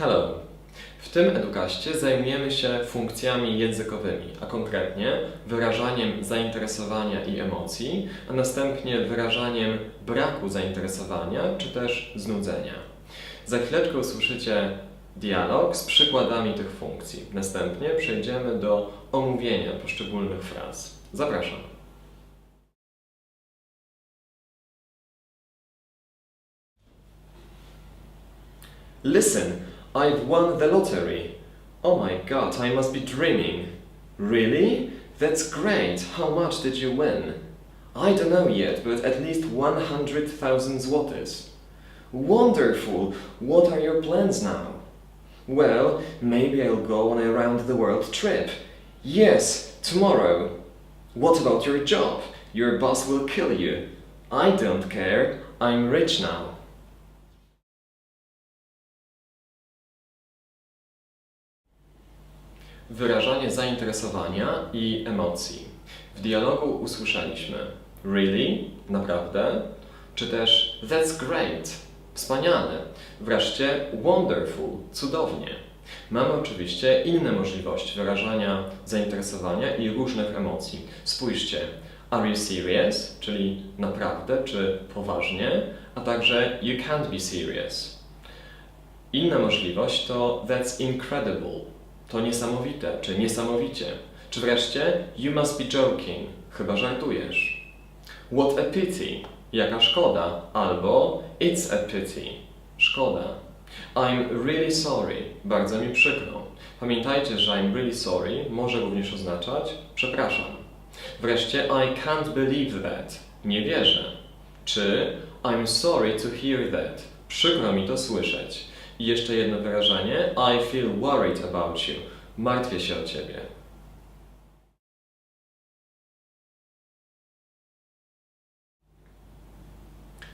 Hello! W tym edukaście zajmujemy się funkcjami językowymi, a konkretnie wyrażaniem zainteresowania i emocji, a następnie wyrażaniem braku zainteresowania czy też znudzenia. Za chwileczkę usłyszycie dialog z przykładami tych funkcji. Następnie przejdziemy do omówienia poszczególnych fraz. Zapraszam. Listen, I've won the lottery. Oh my god, I must be dreaming. Really? That's great. How much did you win? I don't know yet, but at least 100,000 zlotys. Wonderful! What are your plans now? Well, maybe I'll go on a round the world trip. Yes, tomorrow. What about your job? Your boss will kill you. I don't care. I'm rich now. Wyrażanie zainteresowania i emocji. W dialogu usłyszeliśmy really, naprawdę, czy też that's great, wspaniale, wreszcie wonderful, cudownie. Mamy oczywiście inne możliwości wyrażania zainteresowania i różnych emocji. Spójrzcie, are you serious, czyli naprawdę czy poważnie, a także you can't be serious. Inna możliwość to that's incredible, to niesamowite, czy niesamowicie. Czy wreszcie you must be joking, chyba żartujesz. What a pity, jaka szkoda, albo it's a pity, szkoda. I'm really sorry, bardzo mi przykro. Pamiętajcie, że I'm really sorry może również oznaczać przepraszam. Wreszcie I can't believe that, nie wierzę. Czy I'm sorry to hear that, przykro mi to słyszeć. I jeszcze jedno wyrażenie I feel worried about you, martwię się o ciebie.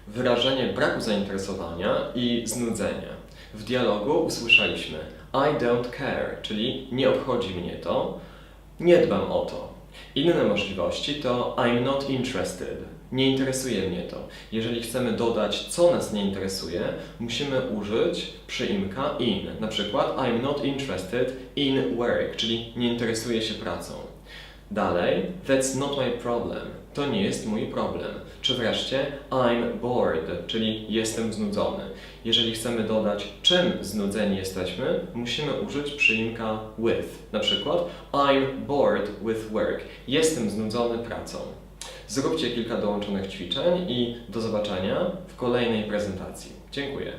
Wyrażenie braku zainteresowania i znudzenia. W dialogu usłyszeliśmy I don't care, czyli nie obchodzi mnie to, nie dbam o to. Inne możliwości to I'm not interested, nie interesuje mnie to. Jeżeli chcemy dodać, co nas nie interesuje, musimy użyć przyimka in. Na przykład I'm not interested in work, czyli nie interesuję się pracą. Dalej, that's not my problem. To nie jest mój problem. Czy wreszcie I'm bored, czyli jestem znudzony. Jeżeli chcemy dodać, czym znudzeni jesteśmy, musimy użyć przyimka with. Na przykład I'm bored with work. Jestem znudzony pracą. Zróbcie kilka dołączonych ćwiczeń i do zobaczenia w kolejnej prezentacji. Dziękuję.